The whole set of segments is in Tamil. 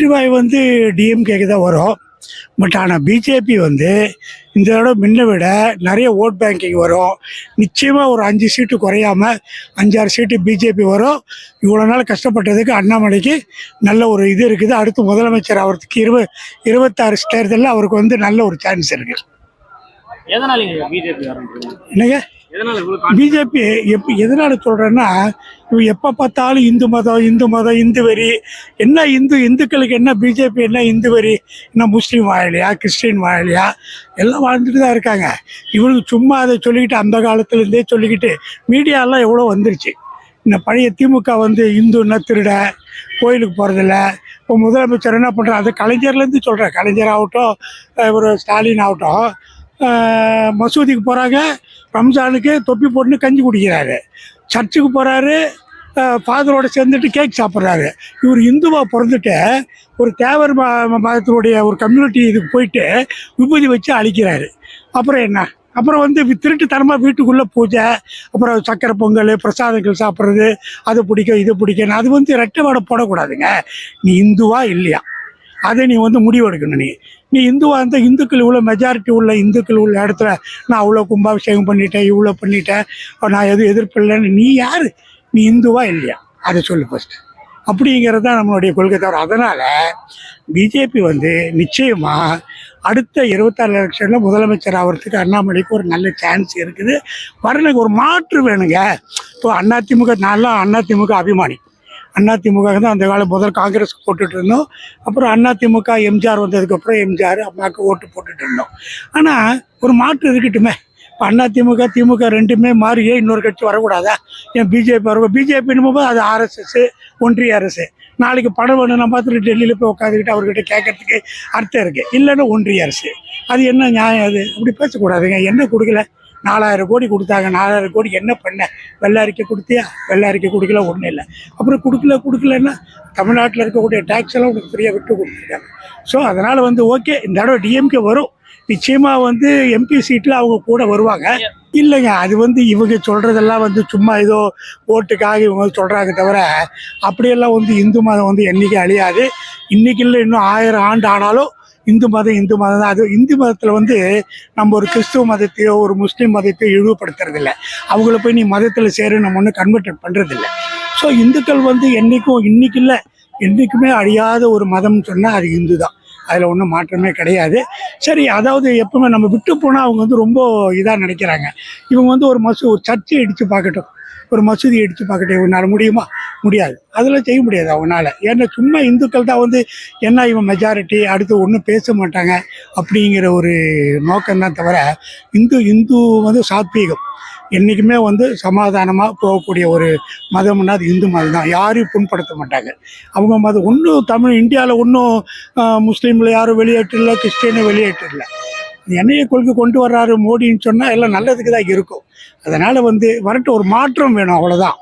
வெற்றி வாய் வந்து டிஎம்கேக்கு தான் வரும். பட் ஆனால் பிஜேபி வந்து இந்த தடவை முன்ன விட நிறைய ஓட் பேங்கிங் வரும். நிச்சயமாக ஒரு அஞ்சு சீட்டு குறையாம அஞ்சாறு சீட்டு பிஜேபி வரும். இவ்வளோ நாள் கஷ்டப்பட்டதுக்கு அண்ணாமலைக்கு நல்ல ஒரு இது இருக்குது. அடுத்து முதலமைச்சர் அவருக்கு இருபது இருபத்தாறு தேர்தலில் அவருக்கு வந்து நல்ல ஒரு சான்ஸ் இருக்குது என்னங்க? பிஜேபி எப்ப எதனால சொல்கிறேன்னா இவன் எப்போ பார்த்தாலும் இந்து மதம் இந்து மதம் இந்து வரி. என்ன இந்து இந்துக்களுக்கு என்ன பிஜேபி என்ன இந்து வரி என்ன முஸ்லீம் வாழலையா கிறிஸ்டின் வாழலையா எல்லாம் வாழ்ந்துட்டு தான் இருக்காங்க. இவனுக்கு சும்மா அதை சொல்லிக்கிட்டு அந்த காலத்துலேருந்தே சொல்லிக்கிட்டு மீடியாலாம் எவ்வளோ வந்துருச்சு. இந்த பழைய திமுக வந்து இந்துன்னா திருட கோயிலுக்கு போகிறதில்ல இப்போ முதலமைச்சர் என்ன பண்ணுறாரு அது கலைஞர்லேருந்து சொல்கிறேன் கலைஞர் ஆகட்டும் ஒரு ஸ்டாலின் ஆகட்டும் மசூதிக்கு போகிறாங்க ரம்ஜானுக்கு தொப்பி போட்டுன்னு கஞ்சி குடிக்கிறாரு. சர்ச்சுக்கு போகிறாரு ஃபாதரோட சேர்ந்துட்டு கேக் சாப்பிட்றாரு. இவர் இந்துவாக பிறந்துட்டு ஒரு தேவர் ம- மதத்தினுடைய ஒரு கம்யூனிட்டி இதுக்கு போயிட்டு விபூதி வச்சு அழிக்கிறாரு. அப்புறம் என்ன? அப்புறம் வந்து வி- திருட்டுத்தனமாக வீட்டுக்குள்ளே பூஜை அப்புறம் சக்கரை பொங்கல் பிரசாதங்கள் சாப்பிட்றது அது பிடிக்கும் இது பிடிக்கணும் அது வந்து ரெட்டை வாடை போடக்கூடாதுங்க. நீ இந்துவா இல்லையா? அதை நீ வந்து முடிவெடுக்கணும் நீ. நீ இந்துவாக இருந்தால் இந்துக்கள் இவ்வளோ மெஜாரிட்டி உள்ள இந்துக்கள் உள்ள இடத்துல நான் அவ்வளோ கும்பாபிஷேகம் பண்ணிட்டேன் இவ்வளோ பண்ணிட்டேன். நான் எதுவும் எதிர்ப்பு இல்லைன்னு நீ யார்? நீ இந்துவா இல்லையா? அதை சொல்லு ஃபஸ்ட்டு அப்படிங்கிறது தான் நம்மளுடைய கொள்கை தவிர. அதனால் பிஜேபி வந்து நிச்சயமாக அடுத்த இருபத்தாறு எலெக்ஷனில் முதலமைச்சர் ஆகிறதுக்கு அண்ணாமலைக்கு ஒரு நல்ல சான்ஸ் இருக்குது. வரனுக்கு ஒரு மாற்று வேணுங்க. இப்போ அதிமுக நான்லாம் அதிமுக அபிமானி. அதிமுக தான் அந்த காலம் முதல் காங்கிரஸ் போட்டுட்டு இருந்தோம். அப்புறம் அதிமுக எம்ஜிஆர் வந்ததுக்கப்புறம் எம்ஜிஆர் அம்மாவுக்கு ஓட்டு போட்டுட்டு இருந்தோம். ஆனால் ஒரு மாற்று இருக்கட்டுமே. இப்போ அதிமுக திமுக ரெண்டுமே மாறியே இன்னொரு கட்சி வரக்கூடாதா? ஏன் பிஜேபி வர பிஜேபின்னு போது அது ஆர்எஸ்எஸ் ஒன்றிய அரசு. நாளைக்கு பணம் வேணும்னா நான் பார்த்துட்டு டெல்லியில் போய் உட்காந்துக்கிட்டு அவர்கிட்ட கேட்கறதுக்கு அர்த்தம் இருக்குது இல்லைன்னா ஒன்றிய அரசு. அது என்ன நியாயம் அது? அப்படி பேசக்கூடாதுங்க. என்ன கொடுக்கல? நாலாயிரம் கோடி கொடுத்தாங்க. நாலாயிரம் கோடி என்ன பண்ண? வெள்ள அறிக்கை கொடுத்தியா? வெள்ள அறிக்கை கொடுக்கல ஒன்றும் இல்லை. அப்புறம் கொடுக்கல கொடுக்கலன்னா தமிழ்நாட்டில் இருக்கக்கூடிய டேக்ஸ் எல்லாம் உங்களுக்கு ஃப்ரீயாக விட்டு கொடுத்துருக்காங்க. ஸோ அதனால் வந்து ஓகே இந்த தடவை டிஎம்கே வரும். நிச்சயமாக வந்து எம்பி சீட்டில் அவங்க கூட வருவாங்க. இல்லைங்க அது வந்து இவங்க சொல்கிறதெல்லாம் வந்து சும்மா ஏதோ ஓட்டுக்காக இவங்க சொல்கிறாங்க தவிர அப்படியெல்லாம் வந்து இந்து மதம் வந்து என்றைக்கு அழியாது. இன்னைக்கு இல்லை இன்னும் ஆயிரம் ஆண்டு ஆனாலும் இந்து மதம் இந்து மதம் தான் அது இந்து மதத்தில் வந்து நம்ம ஒரு கிறிஸ்துவ மதத்தையோ ஒரு முஸ்லீம் மதத்தையோ இழிவுபடுத்துறதில்ல. அவங்கள போய் நீ மதத்தில் சேரு நம்ம ஒன்றும் கன்வெர்ட் பண்ணுறதில்ல ஸோ இந்துக்கள் வந்து என்றைக்கும் இன்னைக்கு இல்லை என்றைக்குமே அழியாத ஒரு மதம்னு சொன்னால் அது இந்து தான் அதில் ஒன்றும் மாற்றமே கிடையாது. சரி அதாவது எப்பவுமே நம்ம விட்டு போனால் அவங்க வந்து ரொம்ப இதாக நினைக்கிறாங்க. இவங்க வந்து ஒரு மசூ ஒரு சர்ச்சை இடித்து பார்க்கட்டும். ஒரு மசூதி இடித்து பார்க்கட்டே உன்னால் முடியுமா? முடியாது. அதெல்லாம் செய்ய முடியாது அவனால். ஏன்னா சும்மா இந்துக்கள் தான் வந்து என்ன இவன் மெஜாரிட்டி அடுத்து ஒன்றும் பேச மாட்டாங்க அப்படிங்கிற ஒரு நோக்கம்தான் தவிர இந்து இந்து வந்து சாத்வீகம். என்றைக்குமே வந்து சமாதானமாக போகக்கூடிய ஒரு மதம்னா அது இந்து மதம் தான். யாரையும் புண்படுத்த மாட்டாங்க. அவங்க மதம் ஒன்றும் தமிழ் இந்தியாவில் ஒன்றும் முஸ்லீமில் யாரும் வெளியேற்றில்லை கிறிஸ்டியனும் வெளியேற்றில்லை என்னைய கொள்கை கொண்டு வர்றாரு மோடின்னு சொன்னால் எல்லாம் நல்லதுக்கு தான் இருக்கும். அதனால் வந்து வரட்டு ஒரு மாற்றம் வேணும் அவ்வளோதான்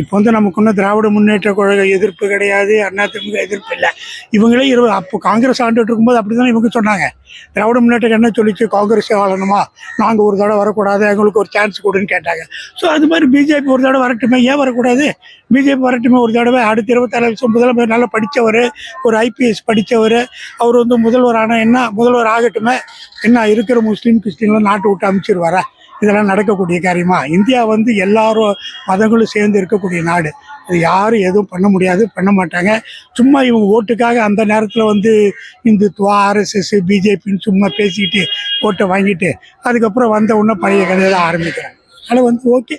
இப்போ வந்து நமக்கு ஒன்றும் திராவிட முன்னேற்ற கழக எதிர்ப்பு கிடையாது அதிமுக எதிர்ப்பு இல்லை. இவங்களே இருபது அப்போ காங்கிரஸ் ஆண்டுட்டு இருக்கும்போது அப்படி தானே இவங்க சொன்னாங்க. திராவிட முன்னேற்றம் என்ன சொல்லிச்சு காங்கிரஸ் ஆளணுமா? நாங்கள் ஒரு தடவை வரக்கூடாது எங்களுக்கு ஒரு சான்ஸ் கொடுன்னு கேட்டாங்க. ஸோ அது மாதிரி பிஜேபி ஒரு தடவை வரட்டுமே ஏன் வரக்கூடாது? பிஜேபி வரட்டுமே ஒரு தடவை. அடுத்த இருபத்தாறு வருஷம் முதலமைச்சர் நல்லா படித்தவர் ஒரு ஐபிஎஸ் படித்தவர் அவர் வந்து முதல்வர் ஆனால் என்ன? முதல்வர் ஆகட்டுமே. என்ன இருக்கிற முஸ்லீம் கிறிஸ்டின்லாம் நாட்டை விட்டு அனுப்பிச்சிருவாரா இதெல்லாம் நடக்கக்கூடிய காரியமா? இந்தியா வந்து எல்லாரும் மதங்களும் சேர்ந்து இருக்கக்கூடிய நாடு. அது யாரும் எதுவும் பண்ண முடியாது பண்ண மாட்டாங்க. சும்மா இவங்க ஓட்டுக்காக அந்த நேரத்தில் வந்து இந்துத்துவா ஆர்எஸ்எஸ் பிஜேபின்னு சும்மா பேசிக்கிட்டு ஓட்டை வாங்கிட்டு அதுக்கப்புறம் வந்த உடனே பழைய கதையெல்லாம் ஆரம்பிக்கிறாங்க. அதனால் வந்து ஓகே.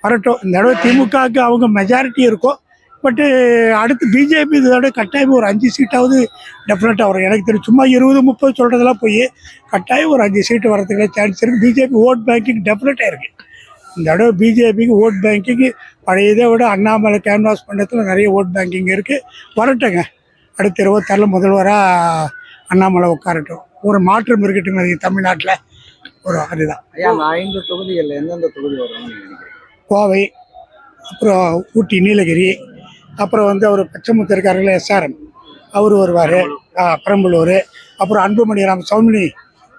வரட்டும். இந்த தடவை திமுகவுக்கு அவங்க மெஜாரிட்டி இருக்கும் பட்டு அடுத்து பிஜேபி இதோட கட்டாயம் ஒரு அஞ்சு சீட்டாவது டெஃபினட்டாக வரும். எனக்கு தெரியும் சும்மா இருபது முப்பது சொல்கிறதெல்லாம் போய் கட்டாயம் ஒரு அஞ்சு சீட்டு வரதுக்கு சான்ஸ் இருக்குது பிஜேபி ஓட் பேங்கிங் டெஃபினட்டாக இருக்குது இந்த தடவை பிஜேபிக்கு ஓட் பேங்கிங் பழைய இதை விட அண்ணாமலை கேன்வாஸ் பண்ணத்தில் நிறைய ஓட் பேங்கிங் இருக்குது வரட்டுங்க. அடுத்த இருபத்தாறில் முதல்வராக அண்ணாமலை உட்காரட்டும். ஒரு மாற்றம் இருக்கட்டும் அது தமிழ்நாட்டில். ஒரு அதுதான். ஐந்து தொகுதிகள் எந்தெந்த தொகுதி நினைக்கிறீங்க? கோவை அப்புறம் ஊட்டி நீலகிரி அப்புறம் வந்து அவர் பச்சைமுத்து இருக்காருல்ல எஸ்ஆர்எம். அவர் வருவார். பெரம்பலூர். அப்புறம் அன்புமணி ராம சௌமினி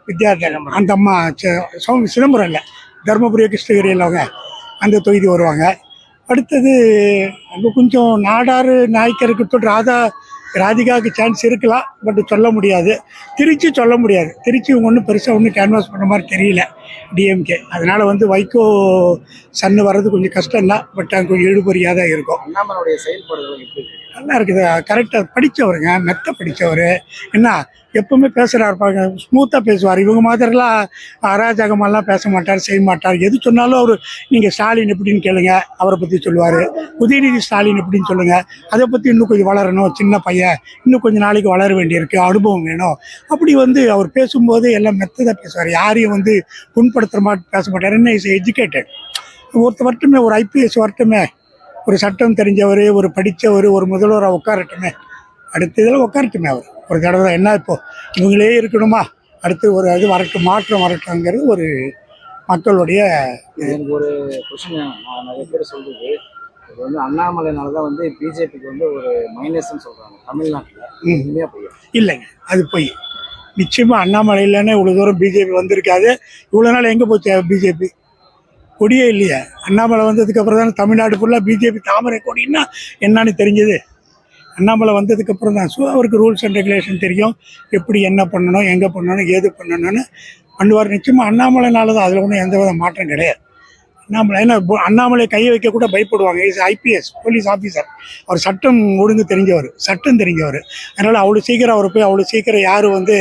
வித்யாதேவன் அந்த அம்மா ச- சௌமி சிதம்பரம் இல்லை. தருமபுரி கிருஷ்ணகிரியில் அவங்க அந்த தொகுதி வருவாங்க. அடுத்தது அங்கே கொஞ்சம் நாடாறு நாய்க்கருக்கு தொட்டு ராதா ராதிகாவுக்கு சான்ஸ் இருக்கலாம் பட் சொல்ல முடியாது. திருச்சி சொல்ல முடியாது. திருச்சி ஒன்றும் பெருசாக ஒன்றும் கேன்வாஸ் பண்ண மாதிரி தெரியல. டிஎம்கே அதனால் வந்து வைகோ சன்னு வர்றது கொஞ்சம் கஷ்டம் தான் பட் அங்கே கொஞ்சம் இழுபறியாக தான் இருக்கும். அண்ணாமலையுடைய செயல்பாடுகள் எப்படி நல்லா இருக்குது. கரெக்டாக படித்தவருங்க மெத்த படித்தவர் என்ன எப்பவுமே பேசுகிறாரு இருப்பாங்க. ஸ்மூத்தாக பேசுவார். இவங்க மாதிரிலாம் அராஜகமெல்லாம் பேச மாட்டார் செய்ய மாட்டார். எது சொன்னாலும் அவர் நீங்கள் ஸ்டாலின் எப்படின்னு கேளுங்க. அவரை பற்றி சொல்லுவார். உதயநிதி ஸ்டாலின் எப்படின்னு சொல்லுங்கள் அதை பற்றி இன்னும் கொஞ்சம் வளரணும். சின்ன பையன். இன்னும் கொஞ்சம் நாளைக்கு வளர வேண்டியிருக்கு. அனுபவம் வேணும். அப்படி வந்து அவர் பேசும்போது எல்லாம் மெத்ததாக பேசுவார். யாரையும் வந்து புண்படுத்துகிற மாதிரி பேச மாட்டார். என்ன இஸ் எஜுகேட்டட் ஒருத்தர் வரட்டுமே ஒரு ஐபிஎஸ் வரட்டுமே. ஒரு சட்டம் தெரிஞ்சவர் ஒரு படித்தவர் ஒரு முதல்வராக உட்காரட்டுமே. அடுத்த இதில் உட்காரட்டுமே அவர். ஒரு தடவை என்ன இப்போ? இவங்களே இருக்கணுமா? அடுத்து ஒரு இது வரட்டும் மாற்றம் வரட்டும்ங்கிறது ஒரு மக்களுடைய ஒரு நான் நிறைய பேர் சொல்றது இது வந்து அண்ணாமலைனால தான் வந்து பிஜேபிக்கு வந்து ஒரு மைனஸ்ன்னு சொல்றாங்க தமிழ்நாட்டில். ம். உண்மையா பையன் இல்லைங்க அது போய். நிச்சயமாக அண்ணாமலை இல்லைன்னா இவ்வளோ தூரம் பிஜேபி வந்திருக்காது. இவ்வளோ நாள் எங்கே போச்சு பிஜேபி? கொடியே இல்லையா. அண்ணாமலை வந்ததுக்கு அப்புறம் தானே தமிழ்நாடு ஃபுல்லாக பிஜேபி தாமரை கொடின்னா என்னன்னு தெரிஞ்சது. அண்ணாமலை வந்ததுக்கு அப்புறம் தான் ஸோ அவருக்கு ரூல்ஸ் அண்ட் ரெகுலேஷன் தெரியும். எப்படி என்ன பண்ணணும் எங்கே பண்ணணும் ஏது பண்ணணும்னு. பண்ணுவார். நிச்சயமாக அண்ணாமலைனால தான் அதில் ஒன்றும் எந்த வித மாற்றம் கிடையாது. அண்ணாமலை ஏன்னா அண்ணாமலை கையை வைக்க கூட பயப்படுவாங்க. இஸ் ஐபிஎஸ் போலீஸ் ஆஃபீஸர் அவர் சட்டம் ஒழுங்கு தெரிஞ்சவர். சட்டம் தெரிஞ்சவர். அதனால் அவ்வளோ சீக்கிரம் அவர் போய் அவ்வளோ சீக்கிரம் யாரும் வந்து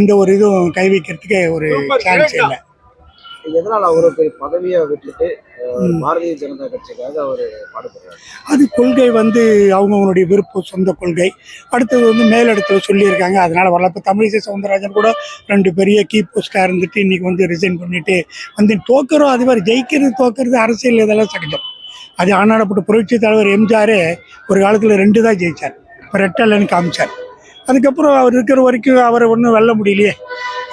எந்த ஒரு இதுவும் கை வைக்கிறதுக்கு ஒரு சான்ஸ் இல்லை. எதனால பெரிய பதவியை விட்டுட்டு. பாரதிய ஜனதா கட்சிக்காக அவர் பாடுபடுறாரு? அது கொள்கை வந்து அவங்கவுங்களுடைய விருப்பம் சொந்த கொள்கை. அடுத்தது வந்து மேலிடத்துல சொல்லியிருக்காங்க. அதனால வரல இப்போ தமிழிசை சவுந்தரராஜன் கூட ரெண்டு பெரிய கீ போஸ்டாக இருந்துட்டு இன்னைக்கு வந்து ரிசைன் பண்ணிட்டு வந்து தோக்கிறோம். அது மாதிரி ஜெயிக்கிறது தோக்கிறது அரசியல் இதெல்லாம் சகஜம். அது ஆனாடப்பட்ட புரட்சி தலைவர் எம்ஜிஆர் ஒரு காலத்தில் ரெண்டு தான் ஜெயிச்சார். இப்போ ரெட்டல்லன்னு காமிச்சார். அதுக்கப்புறம் அவர் இருக்கிற வரைக்கும் அவரை ஒன்றும் வெல்ல முடியலையே.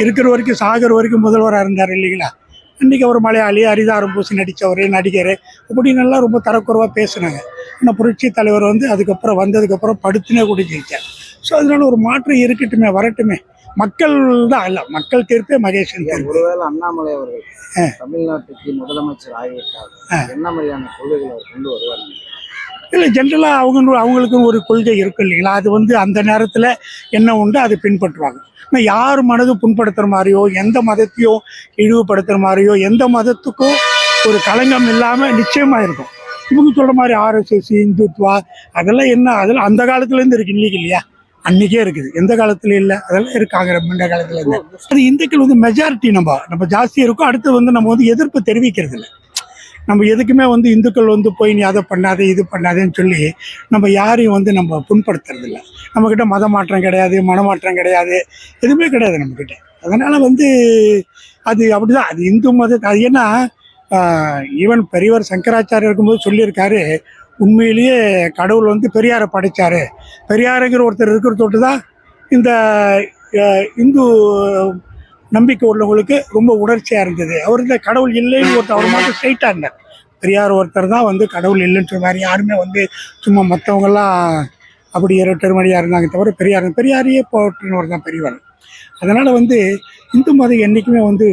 இருக்கிற வரைக்கும் சாகர் வரைக்கும் முதல்வராக இருந்தார் இல்லைங்களா? அன்றைக்கி அவர் மலையாளி அரிதாரம் பூசி நடித்தவர் நடிகர் இப்படின்னு எல்லாம் ரொம்ப தரக்குறைவாக பேசுனாங்க. ஆனால் புரட்சி தலைவர் வந்து அதுக்கப்புறம் வந்ததுக்கப்புறம் படுத்துனே கூட ஜெயிச்சார் ஸோ அதனால ஒரு மாற்றம் இருக்கட்டுமே வரட்டுமே. மக்கள் தான் இல்லை மக்கள் தீர்ப்பே மகேஷன் ஒருவேளை அண்ணாமலை அவர்கள் தமிழ்நாட்டுக்கு முதலமைச்சர் ஆகிவிட்டார் என்ன மாதிரியான கொள்கைகளை அவர் கொண்டு வருவார்? இல்லை ஜென்ரலாக அவங்க அவங்களுக்கு ஒரு கொள்கை இருக்கும் இல்லைங்களா? அது வந்து அந்த நேரத்தில் என்ன உண்டு அதை பின்பற்றுவாங்க. ஆனால் யார் மனதும் புண்படுத்துகிற மாதிரியோ எந்த மதத்தையும் இழிவுபடுத்துகிற மாதிரியோ எந்த மதத்துக்கும் ஒரு களங்கம் இல்லாமல் நிச்சயமாக இருக்கும் இவங்க சொல்கிற மாதிரி ஆர்எஸ்எஸ் இந்துத்வா அதெல்லாம் என்ன அதெல்லாம் அந்த காலத்துலேருந்து இருக்கு இன்னைக்கு இல்லையா? அன்றைக்கே இருக்குது. எந்த காலத்துல இல்லை? அதெல்லாம் இருக்காங்க முந்தைய காலத்துலருந்து அது இந்துக்கள் வந்து மெஜாரிட்டி நம்ம நம்ம ஜாஸ்தியாக இருக்கும். அடுத்து வந்து நம்ம வந்து எதிர்ப்பு தெரிவிக்கிறது இல்லை. நம்ம எதுக்குமே வந்து இந்துக்கள் வந்து போய் நீ அதை பண்ணாதே இது பண்ணாதேன்னு சொல்லி நம்ம யாரையும் வந்து நம்ம புண்படுத்துறதில்லை நம்மக்கிட்ட மத மாற்றம் கிடையாது மனமாற்றம் கிடையாது எதுவுமே கிடையாது நம்மக்கிட்ட அதனால் வந்து அது அப்படி தான் அது இந்து மத அது ஏன்னா ஈவன் பெரியவர் சங்கராச்சாரியர் இருக்கும்போது சொல்லியிருக்காரு உண்மையிலேயே கடவுள் வந்து பெரியாரை படைத்தார் பெரியாருங்கிற ஒருத்தர் இருக்கிற தொட்டு தான் இந்த இந்து நம்பிக்கை உள்ளவங்களுக்கு ரொம்ப உணர்ச்சியாக இருந்தது. அவர் இந்த கடவுள் இல்லைன்னு ஒருத்தர் அவர் மட்டும் ஸ்ட்ரைட்டாக இருந்தார். பெரியார் ஒருத்தர் தான் வந்து கடவுள் இல்லைன்ற மாதிரி யாருமே வந்து சும்மா மற்றவங்கெல்லாம் அப்படி இரட்டர்மடியாக இருந்தாங்க தவிர பெரியார் பெரியாரையே போட்டுனவர் தான் பெரியவர். அதனால் வந்து இந்து மதம் என்றைக்குமே வந்து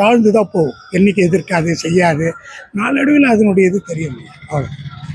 தாழ்ந்து தான் போகும். என்றைக்கு எதிர்க்காது செய்யாது. நாளடைவில் அதனுடைய இது தெரியும் அவ்வளோ